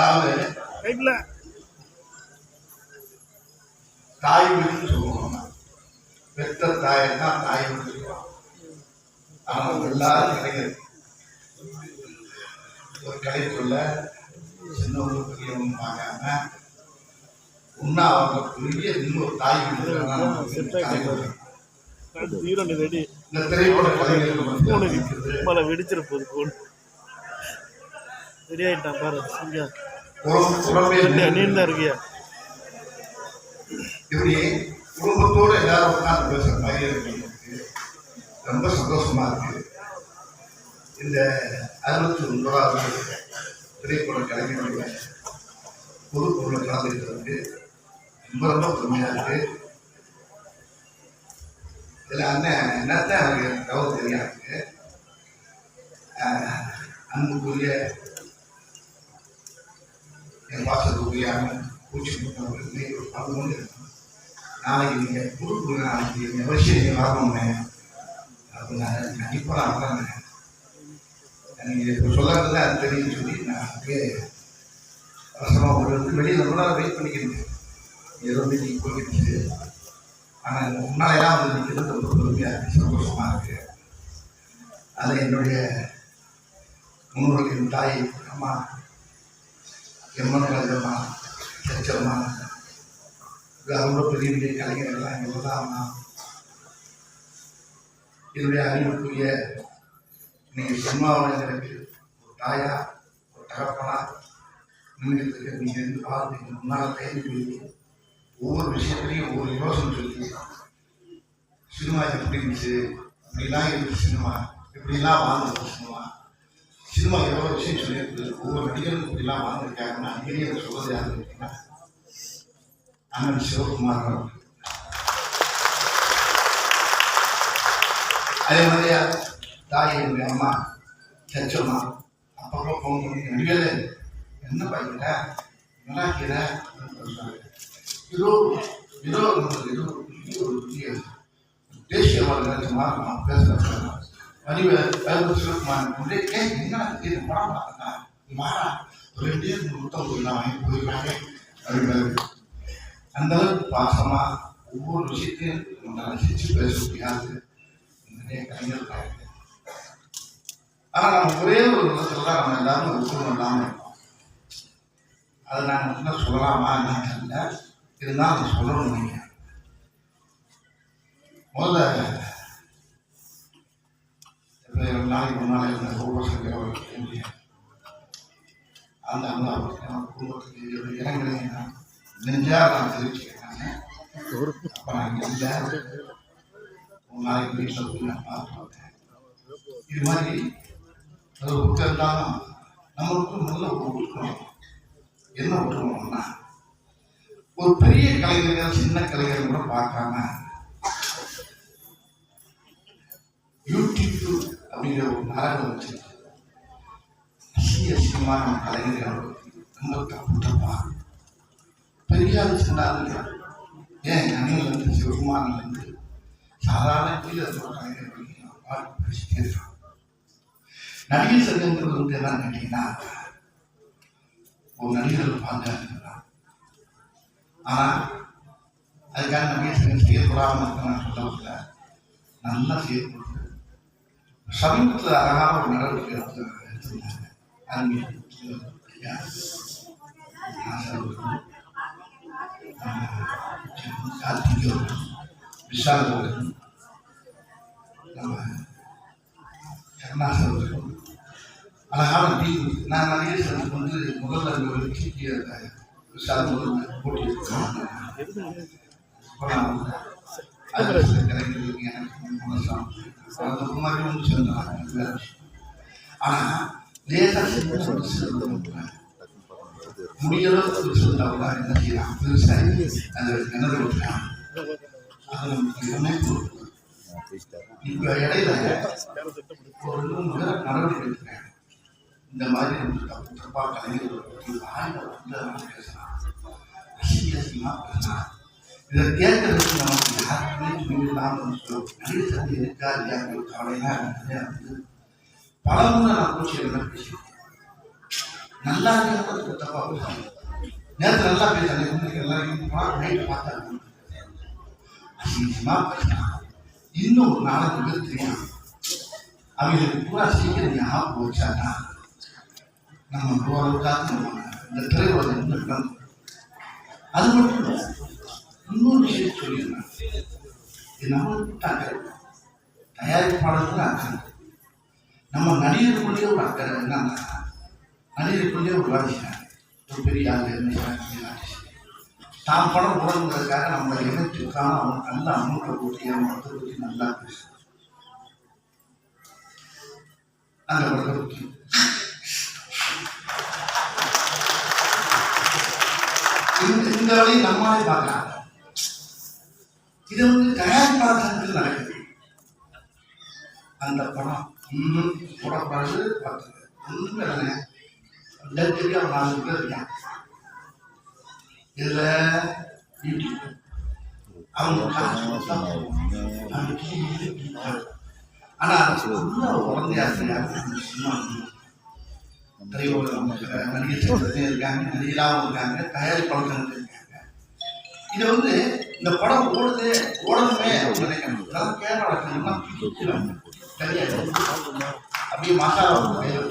அதாவது ரைட்ல. தாய் வீடுன்னு சொல்லுவோம் பெத்த தாயை தான் தாய் வீடு சொல்லுவோம் ஆனால் எல்லாரும் கிடைக்கிறது ஒரு கலைக்குள்ள சின்னவங்க பெரியவங்க பார்க்காம உண்ணா அவங்க பெரிய இன்னொரு தாய் இந்த திரைப்பட கலைஞர்கள் போன் ரெடி ஆயிட்டான் பாரு இங்க உறவு- உறவே நீ நீ தான் இருக்கியா? இப்படி குடும்பத்தோட எல்லாரும் உட்கார்ந்து பேசுற மாதிரி இருக்கு. ரொம்ப சந்தோஷமா இருக்கு. இந்த அறுபத்தி ஒன்பதாவது திரைப்பட கலைஞர்களுடைய பொதுப்பொருளை கலந்துக்கிறதுக்கு ரொம்ப ரொம்ப பெருமையா இருக்கு. இதுல அண்ணன் என்னத்தான் எனக்கு தகவல் தெரியாது அன்புக்குரிய வாசல் பாசத்துக்குரிய பூச்சி முத்தவர்களுக்கு ஒரு பங்கு கொண்டு இருக்கணும். நாளைக்கு நீங்கள் பொறுப்பு நாளைக்கு நீங்க வருஷம் நீங்கள் வரணுமே அப்படின்னு கண்டிப்பாக நான் வரேன் நீங்கள் இப்போ சொல்லாதது அது தெரியும் சொல்லி நான் அப்படியே அவசரமாக ஒரு வந்து வெளியில ரொம்ப நாள் வெயிட் பண்ணிக்கிறேன் ஏதோ நீங்கள் போய்கிட்டு ஆனால் முன்னாலையெல்லாம் வந்து நிற்கிறது ரொம்ப பெருமையாக இருக்குது சந்தோஷமாக இருக்குது அதில் என்னுடைய முன்னோர்களின் தாய் அம்மா எம்மன் ராஜம்மா சச்சம்மா இது ரொம்ப பெரிய பெரிய கலைஞர்கள்லாம் எங்கள் தான் அம்மா. என்னுடைய அறிவுக்குரிய நீங்கள் சினிமாவில் எனக்கு ஒரு தாயா ஒரு தகப்பனா நின்றுட்டு நீங்கள் இருந்து பார்த்து முன்னால் கைது சொல்லி ஒவ்வொரு விஷயத்துலையும் ஒவ்வொரு யோசனை சொல்லி சினிமா எப்படி இருந்துச்சு? இப்படிலாம் இருந்துச்சு சினிமா இப்படிலாம் வாழ்ந்துச்சு சினிமா. சினிமா எவ்வளோ விஷயம் சொல்லியிருக்கு ஒவ்வொரு நடிகரும் இப்படிலாம் வாழ்ந்துருக்காங்கன்னா அடிக்கடி அதை சொல்றது யாரு கேட்டீங்கன்னா அண்ணன் சிவகுமார் அதே மாதிரியா தாய் என்னுடைய அம்மா சச்சம்மா அப்பப்போ ஃபோன் பண்ணி நடிகர் என்ன பையன் என்ன கீரை இதோ இதோ இதோ ஒரு தேசிய தேசிய நினைச்சமா நான் பேசுகிறேன் அறிவு அறிவு சிவகுமார் கொண்டே என்ன இது படம் பார்த்தா ஒரு ரெண்டு மூணு முத்தம் போயிடலாம் வாங்கி போயிருக்காங்க அந்த அளவுக்கு பாசமா ஒவ்வொரு விஷயத்தையும் நம்ம ரசிச்சு பேச முடியாது. நிறைய கலைஞர்கள் இருக்காங்க. ஆனா நம்ம ஒரே ஒரு விதத்துல தான் நம்ம எல்லாரும் ஒற்றுமை இல்லாமல் இருக்கோம். அதை நான் மட்டும் சொல்லலாமா என்ன தெரியல. இருந்தால் அதை சொல்லணும் நீங்க முதல்ல ரெண்டு நாளைக்கு முன்னாலே இருந்த ரூபசங்கர் என்னுடைய அந்த அந்த அவருக்கு குடும்பத்துக்கு இரங்கலை நான் நெஞ்சா நான் தெரிவிச்சுக்கிறேன். அப்ப நான் இல்லை. ஒரு நாளைக்கு வீட்டில் போய் நான் பார்த்து வந்தேன் இது மாதிரி அது ஒரு புத்தகம் இருந்தாலும் நம்மளுக்கு நல்ல ஒரு ஒற்றுமை என்ன ஒற்றுமைன்னா ஒரு பெரிய கலைஞர்கள் சின்ன கலைஞர்கள் கூட பார்க்காம யூடியூப் அப்படிங்கிற ஒரு நாடகம் வச்சு அசிங்க நம்ம கலைஞர்கள் ரொம்ப தப்புட்டப்பா தப்பா பெரியார் சின்னாருங்க ஏன் அணிலிருந்து சிவகுமாரிலிருந்து சாதாரண கீழே இருக்கிற கலைஞர்கள் பாட்டு பேசிட்டே இருக்கான் நடிகர் சங்கங்கிறது வந்து என்னன்னு கேட்டீங்கன்னா ஒரு நடிகர்கள் பார்க்க ஆனால் அதுக்காக நடிகர் சங்கம் செயல்படாமல் இருக்க நான் சொல்லவில்லை நல்லா செயல்படுது சமீபத்தில் அழகான ஒரு நடவடிக்கை எடுத்திருந்தாங்க அறிஞர் ஐயா, நாசர் விஷால் நம்ம கருணாசர் அழகான டீ நான் நிறைய சிலருக்கு வந்து முதல்ல அங்கே ஒரு வெற்றிக்கு விஷால் போட்டி எடுத்தோம் அப்புறம் அது மாதிரி என்ன செய்யலாம் விவசாயி அந்த கிணறு விட்டுறான் அது நமக்கு இணைப்பு இப்போ இடையில ஒரு ரெண்டு நடவடிக்கை எடுக்கிறேன் இந்த மாதிரி வந்து கலைஞர்கள் வந்து பேசலாம் பேசலாம் இதை கேட்கறதுக்கு நமக்கு யாருக்குமே துணி இல்லாமல் இருக்கா நிறையா வந்து பல நான் பூச்சி என்ன பேசியிருக்கேன் நல்லா இருக்கிறது தப்பா நேற்று நல்லா பேசுறாங்க இன்னைக்கு எல்லாரும் நைட்டு பார்த்தாங்க அசிங்கமா பேசுறாங்க இன்னும் ஒரு நாளைக்கு பேர் தெரியும் அவங்களுக்கு பூரா சீக்கிரம் ஞாபகம் போச்சானா நம்ம ஓரளவுக்காக நம்ம இந்த திரையுலகம் இன்னும் அது மட்டும் இல்லை இன்னொரு விஷயம் சொல்லியிருந்தாங்க இது நம்மளுக்கு தயாரிப்பாளர்கள் அக்கறை நம்ம நடிகருக்குள்ளேயே ஒரு அக்கறை என்னன்னா நடிகருக்குள்ளேயே ஒரு வாடிக்கிறாங்க ஒரு பெரிய ஆள் தான் படம் போடணுங்கிறதுக்காக நம்ம இணைத்துக்கான அவன் நல்ல அமௌண்ட்டை போட்டு அவன் படத்தை பற்றி நல்லா பேசு அந்த படத்தை பற்றி இந்த இந்த வழியை நம்மளே பார்க்கலாம். இது வந்து தயாரிப்பாளர்கள் நடக்குது. அந்த படம் இன்னும் போடக்கூடாது பார்த்து ஒன்றும் இல்லைங்க. ரெண்டாயிரத்தி அவன் நாலு பேர் இருக்கான். இதுல யூடியூப். அவங்க காசு கொடுத்தா இருக்காங்க. இருக்காங்க இருக்காங்க, நடிகர் இருக்காங்க நடிகராகவும் இருக்காங்க தயாரிப்பாளர்கள் இருக்காங்க. இது வந்து இந்த படம் ஓடுது ஓடணுமே அதாவது கேரளாவில் தனியாக அப்படியே மசாலா கையில்